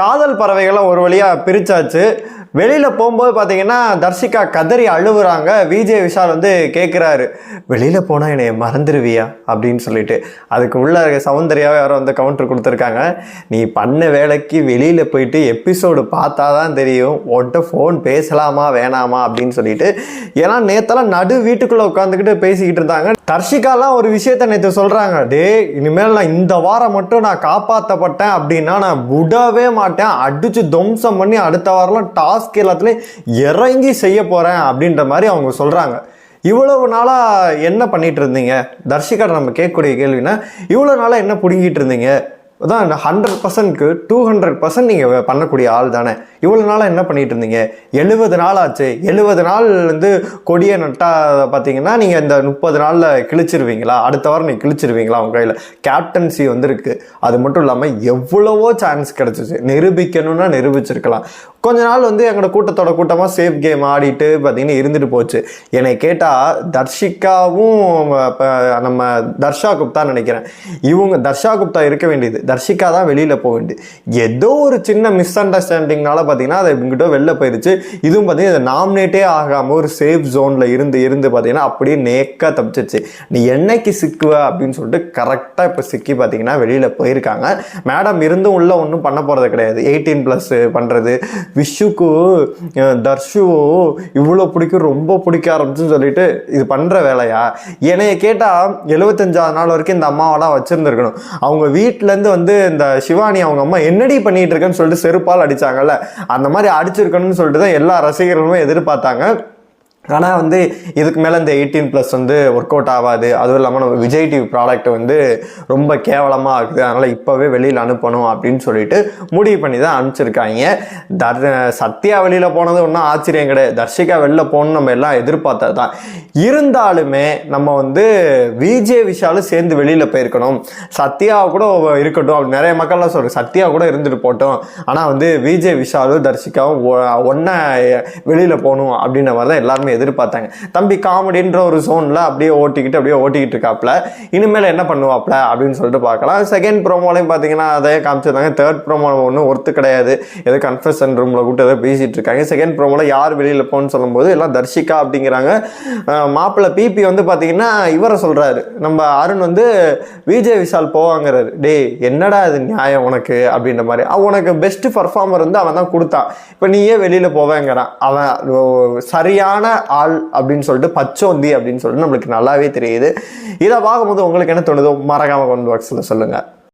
காதல் பறவைகளை ஒரு வழியாக பிரித்தாச்சு வெளியில் போகும்போது பார்த்தீங்கன்னா தர்ஷிகா கதறி அழுவுறாங்க. விஜய் விஷால் வந்து கேட்குறாரு வெளியில் போனால் என்னை மறந்துடுவியா அப்படின்னு சொல்லிட்டு. அதுக்கு உள்ள சௌந்தர்யாவை யாரோ வந்து கவுண்டர் கொடுத்துருக்காங்க. நீ பண்ண வேலைக்கு வெளியில் போயிட்டு எபிசோடு பார்த்தா தான் தெரியும். உன்கிட்ட ஃபோன் பேசலாமா வேணாமா அப்படின்னு சொல்லிட்டு. ஏன்னா நேத்தெல்லாம் நடு வீட்டுக்குள்ளே உட்காந்துக்கிட்டு பேசிக்கிட்டு இருந்தாங்க. தர்ஷிகாலாம் ஒரு விஷயத்த நேற்று சொல்கிறாங்க டே இனிமேல் நான் இந்த வாரம் மட்டும் நான் காப்பாற்றப்பட்டேன் அப்படின்னா நான் விடவே மாட்டேன். அடித்து துவம்சம் பண்ணி அடுத்த வாரம்லாம் டாஸ்க் எல்லாத்துலேயும் இறங்கி செய்ய போகிறேன் அப்படின்ற மாதிரி அவங்க சொல்கிறாங்க இவ்வளவு நாளாக என்ன பண்ணிகிட்டு இருந்தீங்க? தர்ஷிகா நம்ம கேட்கக்கூடிய கேள்வினா இவ்வளோ நாளாக என்ன பிடுங்கிட்டு இருந்தீங்க? அதான் ஹண்ட்ரட் பர்சன்ட்க்கு டூ ஹண்ட்ரட் பர்சன்ட் நீங்கள் பண்ணக்கூடிய ஆள் தானே. இவ்வளோ நாளாக என்ன பண்ணிகிட்டு இருந்தீங்க? எழுபது நாள் ஆச்சு. எழுபது நாள் வந்து கொடியை நட்டா பார்த்தீங்கன்னா நீங்கள் இந்த முப்பது நாளில் கிழிச்சிருவீங்களா? அடுத்த வாரம் நீங்கள் கிழிச்சிருவீங்களா உங்கள் கையில்? கேப்டன்சி வந்துருக்கு. அது மட்டும் இல்லாமல் எவ்வளவோ சான்ஸ் கிடச்சிச்சு. நிரூபிக்கணும்னா நிரூபிச்சிருக்கலாம். கொஞ்ச நாள் வந்து எங்களோட கூட்டத்தோட கூட்டமாக சேஃப் கேம் ஆடிட்டு பார்த்தீங்கன்னா இருந்துட்டு போச்சு. என்னை கேட்டால் தர்ஷிகாவும் நம்ம தர்ஷா குப்தா நினைக்கிறேன். இவங்க தர்ஷா குப்தா இருக்க வேண்டியது. தர்ஷிகா தான் வெளியில் போக வேண்டியது. ஏதோ ஒரு சின்ன மிஸ் அண்டர்ஸ்டாண்டிங்னால பார்த்தீங்கன்னா அது இவங்ககிட்ட வெளில போயிடுச்சு இதுவும் பார்த்தீங்கன்னா நாமினேட்டே ஆகாமல் ஒரு சேஃப் ஜோனில் இருந்து இருந்து பார்த்தீங்கன்னா அப்படியே நேக்காக தப்பிச்சிச்சு நீ என்னைக்கு சிக்குவ அப்படின்னு சொல்லிட்டு கரெக்டாக இப்போ சிக்கி பார்த்தீங்கன்னா வெளியில் போயிருக்காங்க. மேடம் இருந்தும் உள்ள ஒன்றும் பண்ண போகிறது கிடையாது. எயிட்டீன் ப்ளஸ் பண்ணுறது விஷுக்கு தர்ஷுவும் தர்ஷு இவ்வளோ பிடிக்கும் ரொம்ப பிடிக்க ஆரம்பிச்சுன்னு சொல்லிட்டு இது பண்ணுற வேலையா? என்னைய கேட்டால் எழுபத்தஞ்சாவது நாள் வரைக்கும் இந்த அம்மாவெல்லாம் வச்சுருந்துருக்கணும். அவங்க வீட்டிலேருந்து வந்து இந்த சிவானி அவங்க அம்மா என்னடி பண்ணிகிட்டு இருக்கேன்னு சொல்லிட்டு செருப்பால் அடித்தாங்கல்ல அந்த மாதிரி அடிச்சிருக்கணும்னு சொல்லிட்டு தான் எல்லா ரசிகர்களுமே எதிர்பார்த்தாங்க. ஆனால் வந்து இதுக்கு மேலே இந்த எயிட்டீன் ப்ளஸ் வந்து ஒர்க் அவுட் ஆகாது. அதுவும் இல்லாமல் நம்ம விஜய் டிவி ப்ராடக்ட் வந்து ரொம்ப கேவலமாக இருக்குது. அதனால் இப்போவே வெளியில் அனுப்பணும் அப்படின்னு சொல்லிட்டு முடிவு பண்ணி தான் அனுப்பிச்சிருக்காங்க. தர் சத்யா வெளியில் போனது ஒன்றும் ஆச்சரியம் கிடையாது. தர்ஷிகா வெளில போகணும்னு நம்ம எல்லாம் எதிர்பார்த்தது தான். இருந்தாலுமே நம்ம வந்து விஜய் விஷாலும் சேர்ந்து வெளியில் போயிருக்கணும். சத்யா கூட இருக்கட்டும் அப்படி நிறைய மக்கள்லாம் சொல்கிறேன் சத்யா கூட இருந்துட்டு போட்டோம். ஆனால் வந்து விஜய் விஷாலும் தர்ஷிகாவும் ஒன்றா வெளியில் போகணும் அப்படின்ற மாதிரி தான் எல்லாருமே எதிர்பார்த்தாங்க. தம்பி காமெடின்ற ஒரு ஜோனில் அப்படியே ஓட்டிக்கிட்டு அப்படியே ஓட்டிக்கிட்டு இருக்காப்ல. இனிமேல் என்ன பண்ணுவாப்ல? அப்படின்னு சொல்லிட்டு பார்க்கலாம். செகண்ட் ப்ரோமோலையும் பார்த்தீங்கன்னா அதே காமிச்சிருந்தாங்க. தேர்ட் ப்ரோமோ ஒன்றும் ஒர்த்து கிடையாது. ஏதோ கன்ஃபெஷன் ரூமில் கூப்பிட்டு ஏதோ பேசிகிட்டு இருக்காங்க. செகண்ட் ப்ரோமோவில் யார் வெளியில் போகணும்னு சொல்லும்போது எல்லாம் தர்ஷிகா அப்படிங்கிறாங்க. மாப்பிள்ளை பிபி வந்து பார்த்தீங்கன்னா இவரை சொல்கிறாரு நம்ம அருண் வந்து விஜய் விஷால் போவாங்கிறாரு. டேய் என்னடா இது நியாயம் உனக்கு? அப்படின்ற மாதிரி. அவன் உனக்கு பெஸ்ட் பர்ஃபார்மர் வந்து அவன் தான் கொடுத்தான். இப்போ நீயே வெளியில் போவேங்கிறான். அவன் சரியான ஆள் அப்படின்னு சொல்லிட்டு பச்சோந்தி அப்படின்னு சொல்லிட்டு நம்மளுக்கு நல்லாவே தெரியுது. இதை பார்க்கும்போது உங்களுக்கு என்ன தோணுதோ? மறக்காமல் கொண்டு பாக்ஸில் சொல்லுங்கள்